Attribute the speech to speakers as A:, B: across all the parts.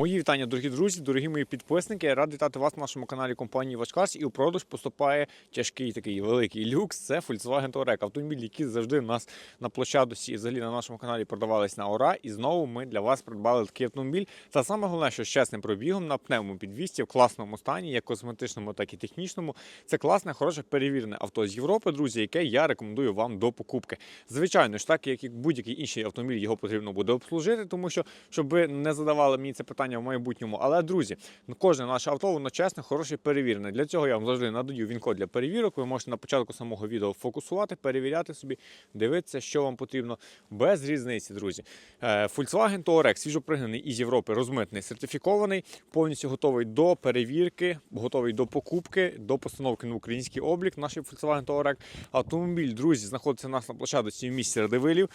A: Мої вітання, дорогі друзі, дорогі мої підписники. Я радий вітати вас на нашому каналі компанії Вашкарс. І у продаж поступає тяжкий такий великий люкс. Це Volkswagen Touareg. Автомобіль, який завжди у нас на площадості і взагалі на нашому каналі продавались на ОРА. І знову ми для вас придбали такий автомобіль. Та саме головне, що з чесним пробігом на пневмопідвісті в класному стані, як косметичному, так і технічному. Це класне, хороше перевірене авто з Європи, друзі, яке я рекомендую вам до покупки. Звичайно ж, так як і будь-який інший автомобіль, його потрібно буде обслужити, тому що щоб ви не задавали мені це питання в майбутньому. Але друзі, ну, кожне наше авто воно чесне, хороше, перевірене. Для цього я вам завжди надаю він-код для перевірок. Ви можете на початку самого відео фокусувати, перевіряти собі, дивитися, що вам потрібно без різниці, друзі. Е, Volkswagen Touareg свіжопригнаний із Європи, розмитний, сертифікований, повністю готовий до перевірки, готовий до покупки, до постановки на український облік. Наш Volkswagen Touareg. Автомобіль, друзі, знаходиться у нас на площадці в місті Радивилів.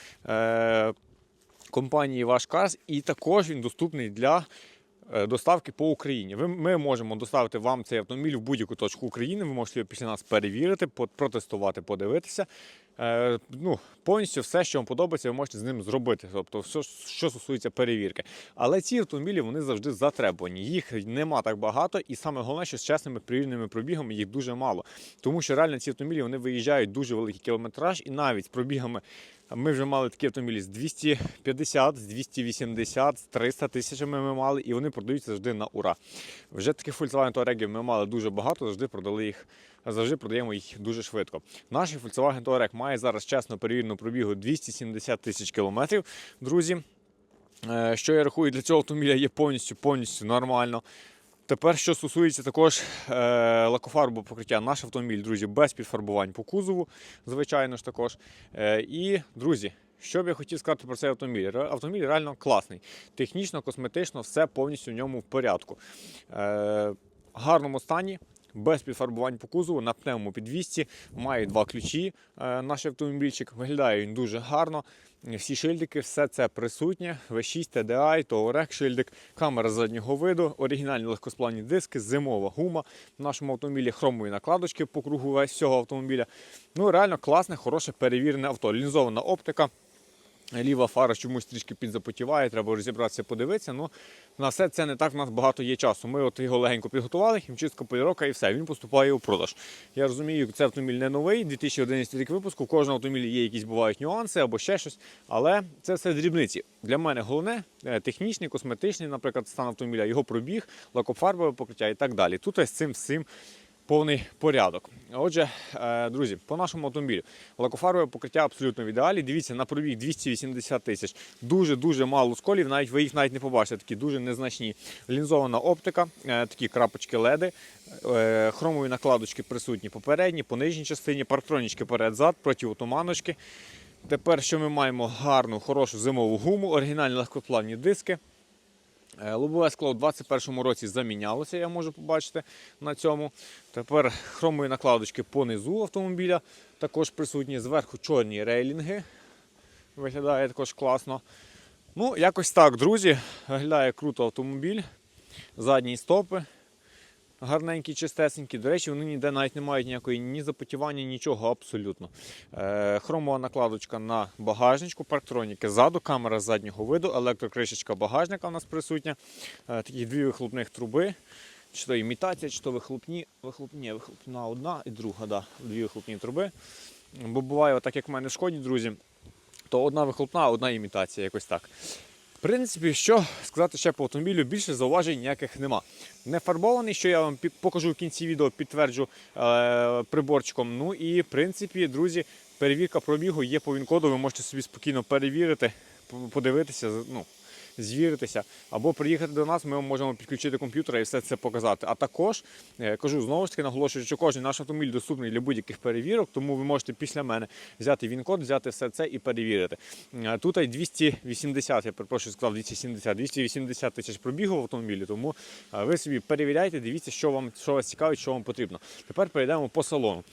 A: Компанії Ваш Карс, і також він доступний для е, доставки по Україні. Ми можемо доставити вам цей автомобіль в будь-яку точку України. Ви можете його після нас перевірити, протестувати, подивитися. Е, ну, повністю все, що вам подобається, ви можете з ним зробити. Тобто, все, що стосується перевірки. Але ці автомобілі вони завжди затребувані. Їх нема так багато, і саме головне, що з чесними перевіреними пробігами їх дуже мало. Тому що реально ці автомобілі вони виїжджають дуже великий кілометраж, і навіть з пробігами ми вже мали такі автомобілі з 250, з 280, з 300 тисячами ми мали, і вони продаються завжди на ура. Вже таких Volkswagen Touareg ми мали дуже багато, завжди продали їх, завжди продаємо їх дуже швидко. Наш Volkswagen Touareg має зараз чесно перевірену пробігу 270 тисяч кілометрів, друзі. Е, Що я рахую, для цього автомобіля є повністю повністю нормально. Тепер, що стосується також е, лакофарбового покриття, наш автомобіль, друзі, без підфарбувань по кузову, звичайно ж також. Е, і, друзі, що б я хотів сказати про цей автомобіль? Автомобіль реально класний. Технічно, косметично, все повністю в ньому в порядку. Е, гарному стані. Без підфарбувань по кузову на пневмопідвісці, має два ключі. Е, наш автомобільчик виглядає він дуже гарно. Всі шильдики, все це присутнє. V6, TDI, Touareg шильдик, камера заднього виду, оригінальні легкосплавні диски, зимова гума. В нашому автомобілі хромові накладочки по кругу весь цього автомобіля. Ну реально класне, хороше перевірене авто. Лінзована оптика. Ліва фара чомусь трішки підзапотіває, треба розібратися, подивитися. Ну, на все це не так в нас багато є часу. Ми от його легенько підготували, хімчистка поліровка і все. Він поступає у продаж. Я розумію, це автомобіль не новий, 2011 рік випуску. У кожного автомобіля є якісь бувають нюанси або ще щось. Але це все дрібниці. Для мене головне е, технічний, косметичний, наприклад, стан автомобіля, його пробіг, лакофарбове покриття і так далі. Тут ось з цим всім повний порядок. Отже, е, друзі, по нашому автомобілю лакофарбове покриття абсолютно в ідеалі. Дивіться, на пробіг 280 тисяч. Дуже-дуже мало сколів, навіть ви їх навіть не побачите, такі дуже незначні. Лінзована оптика, е, такі крапочки леди, е, хромові накладочки присутні попередні, по нижній частині, парктронічки перед-зад, протиотуманочки. Тепер що ми маємо гарну, хорошу зимову гуму, оригінальні легкоплавні диски. Е, Лобове скло у 2021 році замінялося, я можу побачити на цьому. Тепер хромові накладочки по низу автомобіля також присутні. Зверху чорні рейлінги. Виглядає також класно. Ну, якось так, друзі. Виглядає круто автомобіль. Задні стопи. Гарненькі, чистесенькі. До речі, вони ніде навіть не мають ніякої ні запотівання, нічого абсолютно. Е, хромова накладочка на багажничку, парктроніки ззаду, камера заднього виду, електрокришечка багажника у нас присутня. Е, такі дві вихлопних труби. Чи то імітація, чи то вихлопні. Вихлопні, вихлопна одна і друга, да, дві вихлопні труби. Бо буває, так як в мене в друзі, то одна вихлопна, а одна імітація, якось так. Принципі, що сказати ще по автомобілю, більше зауважень ніяких нема. Не фарбований, що я вам покажу в кінці відео, підтверджу е, приборчиком. Ну і в принципі, друзі, перевірка пробігу є по він-коду, ви можете собі спокійно перевірити, подивитися, ну, звіритися. Або приїхати до нас, ми можемо підключити комп'ютер і все це показати. А також е, кажу знову ж таки, наголошую, що кожен наш автомобіль доступний для будь-яких перевірок, тому ви можете після мене взяти він-код, взяти все це і перевірити. Е, Тут й 280, я перепрошую, сказав 270, 280 тисяч пробігу в автомобілі, тому е, ви собі перевіряйте, дивіться, що вам що вас цікавить, що вам потрібно. Тепер перейдемо по салону.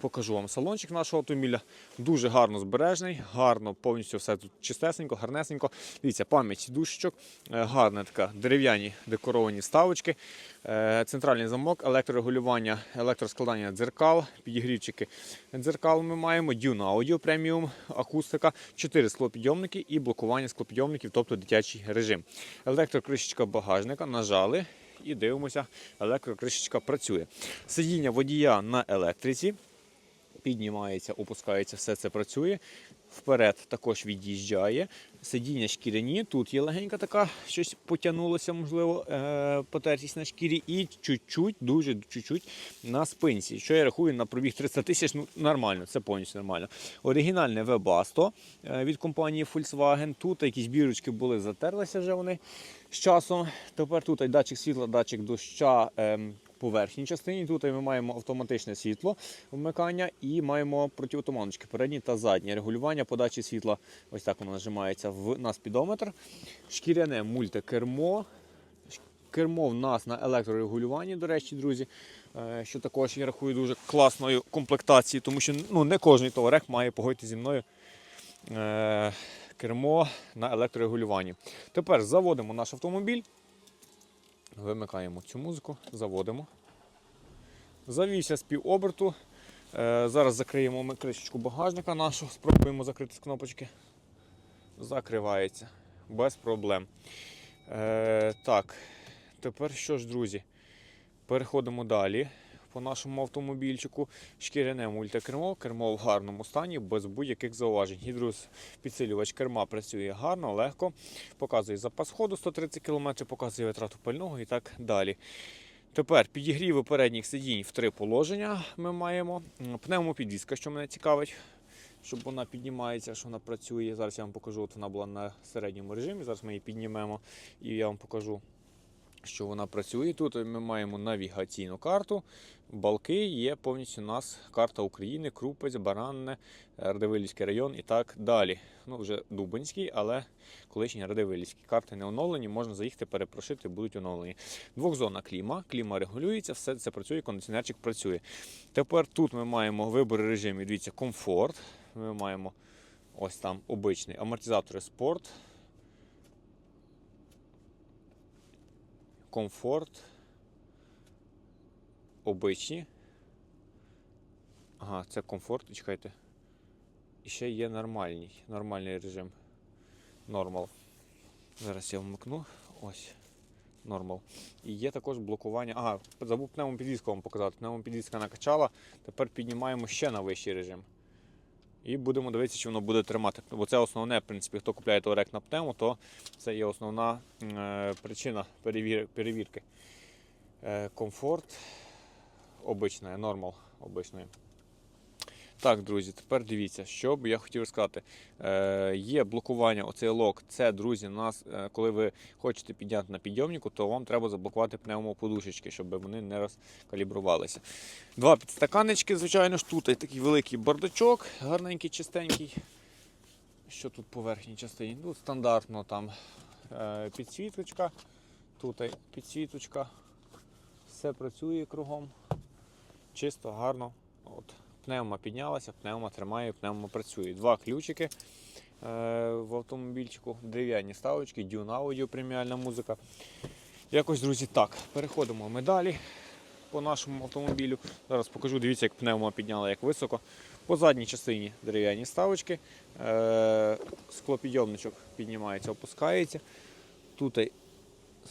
A: Покажу вам салончик нашого автомобіля. Дуже гарно збережений, гарно, повністю все тут чистесенько, гарнесенько. Дивіться, пам'ять душечок, е, гарна така дерев'яні декоровані вставочки, е, центральний замок, електрорегулювання, електроскладання дзеркал, підігрівчики дзеркал ми маємо, Dune Audio преміум, акустика, 4 склопідйомники і блокування склопідйомників, тобто дитячий режим. Електрокришечка багажника, нажали і дивимося, електрокришечка працює. Сидіння водія на електриці. Піднімається, опускається, все це працює. Вперед також від'їжджає. Сидіння шкіряні. Тут є легенька така, щось потягнулося, можливо, е- потертість на шкірі. І чуть-чуть, дуже чуть-чуть на спинці. Що я рахую на пробіг 300 тисяч, ну нормально, це повністю нормально. Оригінальне Webasto е, від компанії Volkswagen. Тут якісь бірочки були, затерлися вже вони з часом. Тепер тут датчик світла, датчик доща. Ем, по верхній частині. Тут ми маємо автоматичне світло вмикання і маємо протиотуманочки передні та задні. Регулювання подачі світла. Ось так воно нажимається в на спідометр. Шкіряне мультикермо. Кермо в нас на електрорегулюванні, до речі, друзі, е, що також я рахую дуже класною комплектацією, тому що ну, не кожен товарех має погодити зі мною е, кермо на електрорегулюванні. Тепер заводимо наш автомобіль. Вимикаємо цю музику, заводимо. Завівся з півоберту. оберту. зараз закриємо ми кришечку багажника нашу, спробуємо закрити з кнопочки. Закривається без проблем. Е, так, тепер що ж, друзі? Переходимо далі по нашому автомобільчику. Шкіряне мультикермо, кермо в гарному стані, без будь-яких зауважень. Гідропідсилювач керма працює гарно, легко. Показує запас ходу 130 км, показує витрату пального і так далі. Тепер підігріви передніх сидінь в три положення ми маємо. Пневмопідвізка, що мене цікавить, щоб вона піднімається, що вона працює. Зараз я вам покажу, от вона була на середньому режимі. Зараз ми її піднімемо і я вам покажу, що вона працює. Тут ми маємо навігаційну карту. Балки є повністю у нас карта України, Крупець, Баранне, Радивилівський район і так далі. Ну, вже Дубинський, але колишні Радивилівські. Карти не оновлені, можна заїхати, перепрошити, будуть оновлені. Двохзонна кліма, кліма регулюється, все це працює, кондиціонерчик працює. Тепер тут ми маємо вибір режимів, дивіться, комфорт. Ми маємо ось там обичний амортизатори спорт. Комфорт. Обичні. Ага, це комфорт, чекайте. І ще є нормальний, нормальний режим. Нормал. Зараз я вмикну. Ось. Нормал. І є також блокування. Ага, забув пневмопідвізку вам показати. Пневмопідвізка накачала. Тепер піднімаємо ще на вищий режим. І будемо дивитися, чи воно буде тримати. Бо це основне, в принципі, хто купляє товарек на птему, то це є основна е, причина перевір, перевірки. Е, комфорт обичний, нормал обичної. Так, друзі, тепер дивіться, що б я хотів сказати. Е, є блокування, оцей лок. Це, друзі, у нас, е, коли ви хочете підняти на підйомнику, то вам треба заблокувати пневмоподушечки, щоб вони не розкалібрувалися. Два підстаканнички, звичайно ж, тут і такий великий бардачок, гарненький, чистенький. Що тут по верхній частині? Тут стандартно там е, підсвіточка, тут підсвіточка. Все працює кругом. Чисто, гарно. От. Пневма піднялася, пневма тримає, пневма працює. Два ключики е, в автомобільчику, дерев'яні ставочки, Dune Audio, преміальна музика. Якось, друзі, так. Переходимо ми далі по нашому автомобілю. Зараз покажу, дивіться, як пневма підняла, як високо. По задній частині дерев'яні ставочки. Е, склопідйомничок піднімається, опускається. Тут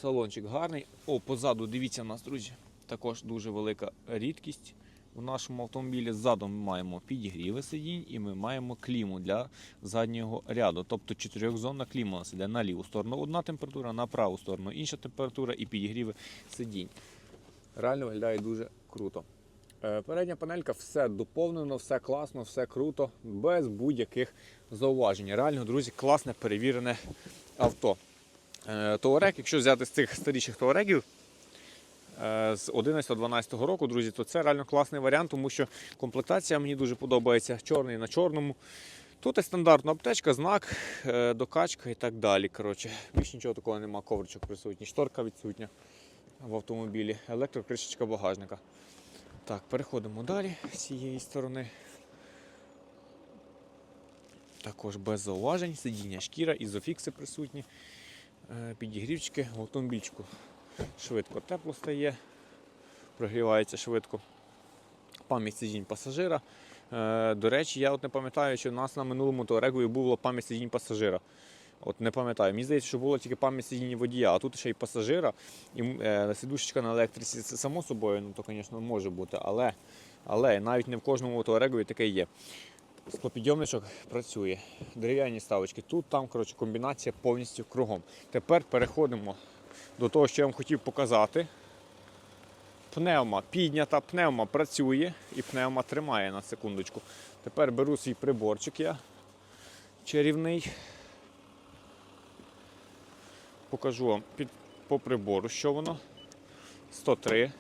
A: салончик гарний. О, позаду, дивіться, у нас, друзі, також дуже велика рідкість. У нашому автомобілі ззаду ми маємо підігріви сидінь і ми маємо кліму для заднього ряду. Тобто чотирьохзонна кліма у нас іде на ліву сторону одна температура, на праву сторону інша температура і підігріви сидінь. Реально виглядає дуже круто. Е, Передня панелька все доповнено, все класно, все круто, без будь-яких зауважень. Реально, друзі, класне перевірене авто. Е, якщо взяти з цих старіших туарегів, з 11-12 року, друзі, то це реально класний варіант, тому що комплектація мені дуже подобається. Чорний на чорному. Тут і стандартна аптечка, знак, е, докачка і так далі. Коротше, більш нічого такого немає, ковричок присутній, шторка відсутня в автомобілі, електрокришечка багажника. Так, переходимо далі з цієї сторони. Також без зауважень, сидіння шкіра, ізофікси присутні, е, підігрівчики, в автомобільчику швидко тепло стає, прогрівається швидко. Пам'ять сидінь пасажира. Е, До речі, я от не пам'ятаю, чи в нас на минулому Touareg було пам'ять сидінь пасажира. От не пам'ятаю. Мені здається, що було тільки пам'ять сидіння водія, а тут ще й пасажира. І е, сидушечка на електриці, це само собою, ну то, звісно, може бути, але, але навіть не в кожному Touareg таке є. Склопідйомничок працює. Дерев'яні ставочки. Тут, там, коротше, комбінація повністю кругом. Тепер переходимо до того, що я вам хотів показати. Пневма піднята, пневма працює і пневма тримає на секундочку. Тепер беру свій приборчик я чарівний. Покажу вам під, по прибору, що воно. 103,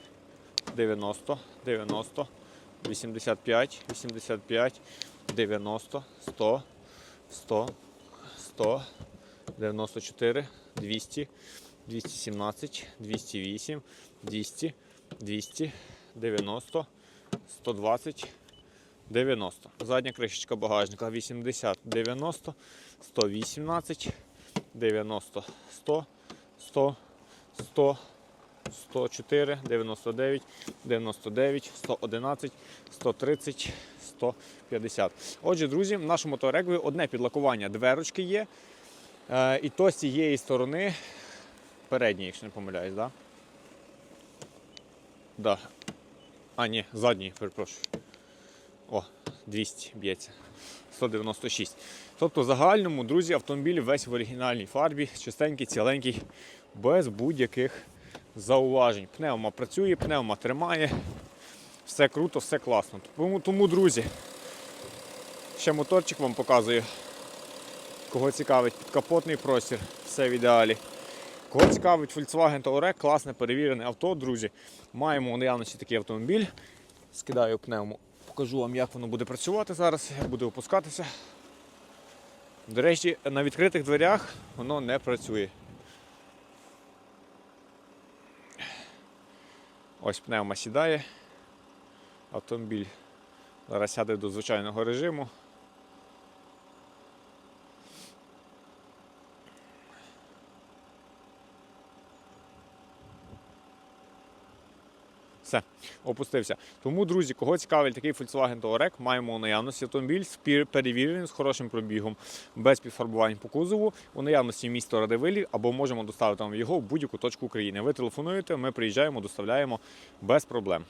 A: 90, 90, 85, 85, 90, 100, 100, 100, 94, 200, 217, 208, 200, 200, 90, 120, 90. Задня кришечка багажника 80, 90, 118, 90, 100, 100, 100, 104, 99, 99, 111, 130, 150. Отже, друзі, в нашому Touareg одне підлакування дверочки є. Е, і то з цієї сторони передньої, якщо не помиляюсь, да? Да. А, ні, задній, перепрошую. О, 200 б'ється. 196. Тобто, в загальному, друзі, автомобіль весь в оригінальній фарбі, чистенький, ціленький, без будь-яких зауважень. Пневма працює, пневма тримає. Все круто, все класно. Тому, тому друзі, ще моторчик вам показую. Кого цікавить підкапотний простір, все в ідеалі. Кого цікавить Volkswagen Touareg, класне перевірене авто, друзі. Маємо у наявності такий автомобіль. Скидаю пневму, покажу вам, як воно буде працювати зараз, як буде опускатися. До речі, на відкритих дверях воно не працює. Ось пневма сідає. Автомобіль зараз сяде до звичайного режиму. Все, опустився. Тому, друзі, кого цікавить такий Volkswagen Touareg, маємо у наявності автомобіль спір- перевірений з хорошим пробігом, без підфарбувань по кузову, у наявності місто Радивилі, або можемо доставити вам його в будь-яку точку України. Ви телефонуєте, ми приїжджаємо, доставляємо без проблем.